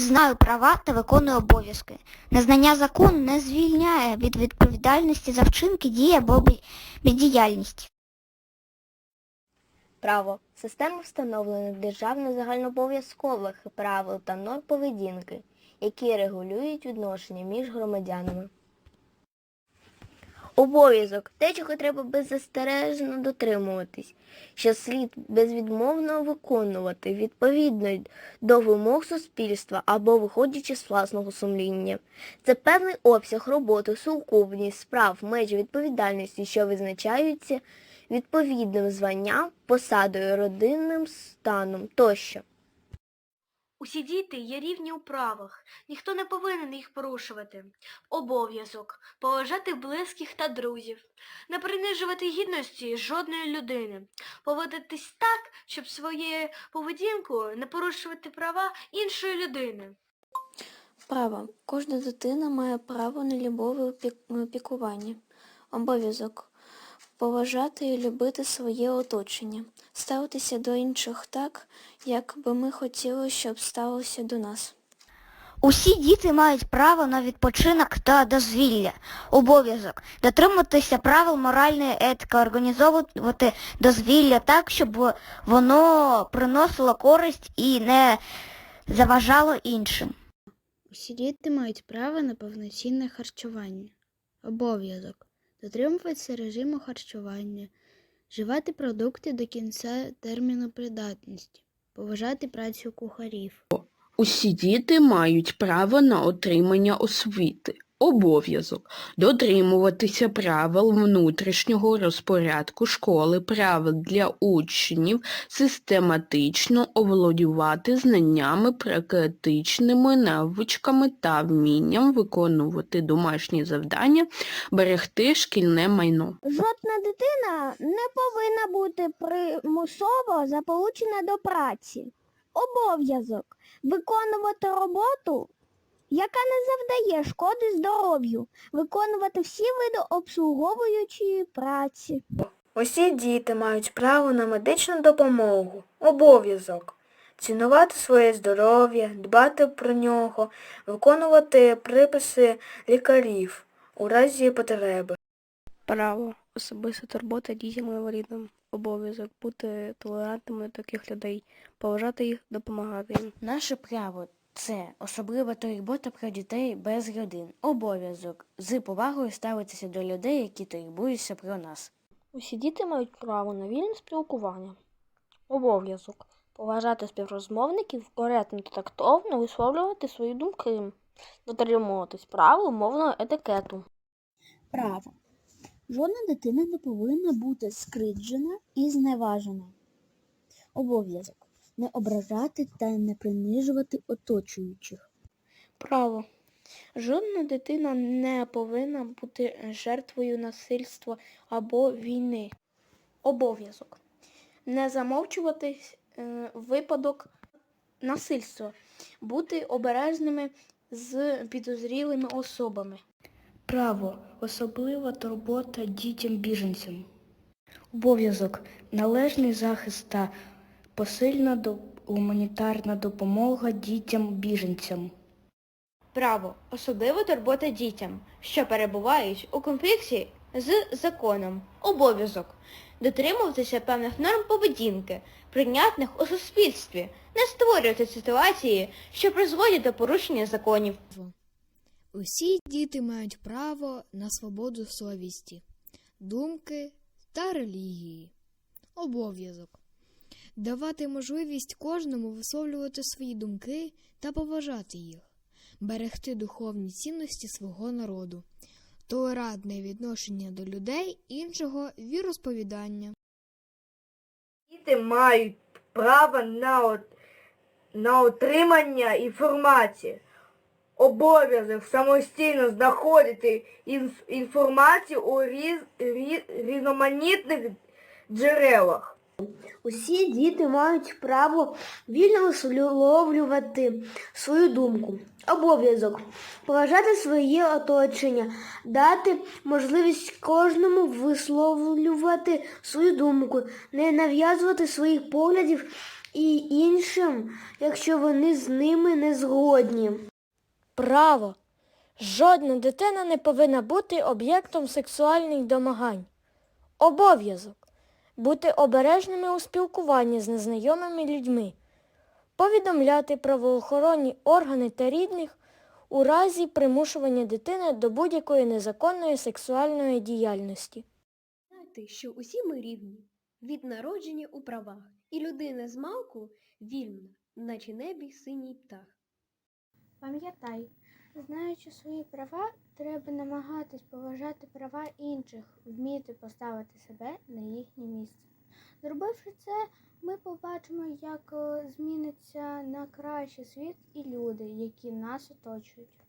знаю права та виконую обов'язки. Незнання закону не звільняє від відповідальності за вчинки, дії або бе- бездіяльність. Право. Система встановлених державних загальнообов'язкових правил та норм поведінки, які регулюють відношення між громадянами. Обов'язок те, чого треба беззастережно дотримуватись, що слід безвідмовно виконувати відповідно до вимог суспільства або виходячи з власного сумління. Це певний обсяг роботи, сукупність справ, межі відповідальності, що визначаються відповідним званням, посадою, родинним станом тощо. Усі діти є рівні у правах, ніхто не повинен їх порушувати. Обов'язок поважати близьких та друзів, не принижувати гідності жодної людини, поводитись так, щоб своєю поведінкою не порушувати права іншої людини. Право. Кожна дитина має право на любов і опік- опікування. Обов'язок. Поважати і любити своє оточення. Ставитися до інших так, як би ми хотіли, щоб ставилося до нас. Усі діти мають право на відпочинок та дозвілля. Обов'язок дотримуватися правил моральної етики, організовувати дозвілля так, щоб воно приносило користь і не заважало іншим. Усі діти мають право на повноцінне харчування. Обов'язок дотримуватися режиму харчування, вживати продукти до кінця терміну придатності, поважати працю кухарів. Усі діти мають право на отримання освіти. Обов'язок дотримуватися правил внутрішнього розпорядку школи, правил для учнів, систематично оволодювати знаннями, практичними навичками та вмінням виконувати домашні завдання, берегти шкільне майно. Жодна дитина не повинна бути примусово заполучена до праці. Обов'язок виконувати роботу, яка не завдає шкоди здоров'ю, виконувати всі види обслуговуючої праці. Усі діти мають право на медичну допомогу, обов'язок цінувати своє здоров'я, дбати про нього, виконувати приписи лікарів у разі потреби. Право. Особиста турбота дітям і інвалідам. Обов'язок бути толерантними до таких людей, поважати їх, допомагати їм. Наше право це особлива турбота про дітей без родин. Обов'язок з повагою ставитися до людей, які турбуються про нас. Усі діти мають право на вільне спілкування. Обов'язок поважати співрозмовників, коректно та тактовно висловлювати свої думки, дотримуватись правил мовного етикету. Право. Жодна дитина не повинна бути скриджена і зневажена. Обов'язок не ображати та не принижувати оточуючих. Право. Жодна дитина не повинна бути жертвою насильства або війни. Обов'язок. Не замовчувати е, випадок насильства. Бути обережними з підозрілими особами. Право. Особлива турбота дітям-біженцям. Обов'язок. Належний захист та посильна гуманітарна допомога дітям-біженцям. Право. Особлива турбота дітям, що перебувають у конфлікті з законом. Обов'язок. Дотримуватися певних норм поведінки, прийнятних у суспільстві, не створювати ситуації, що призводять до порушення законів. Усі діти мають право на свободу совісті, думки та релігії. Обов'язок давати можливість кожному висловлювати свої думки та поважати їх, берегти духовні цінності свого народу, толерантне відношення до людей іншого віросповідання. Діти мають право на, от- на отримання інформації. Обов'язок самостійно знаходити інф- інформацію у різ, рі- різноманітних джерелах. Усі діти мають право вільно висловлювати свою думку. Обов'язок поважати своє оточення, дати можливість кожному висловлювати свою думку, не нав'язувати своїх поглядів і іншим, якщо вони з ними не згодні. Право. Жодна дитина не повинна бути об'єктом сексуальних домагань. Обов'язок бути обережними у спілкуванні з незнайомими людьми, повідомляти правоохоронні органи та рідних у разі примушування дитини до будь-якої незаконної сексуальної діяльності. Знати, що усі ми рівні, від народження у правах, і людина з малку вільна, наче небі синій птах. Пам'ятай, знаючи свої права, треба намагатись поважати права інших, вміти поставити себе на їхнє місце. Зробивши це, ми побачимо, як е, зміниться на кращий світ і люди, які нас оточують.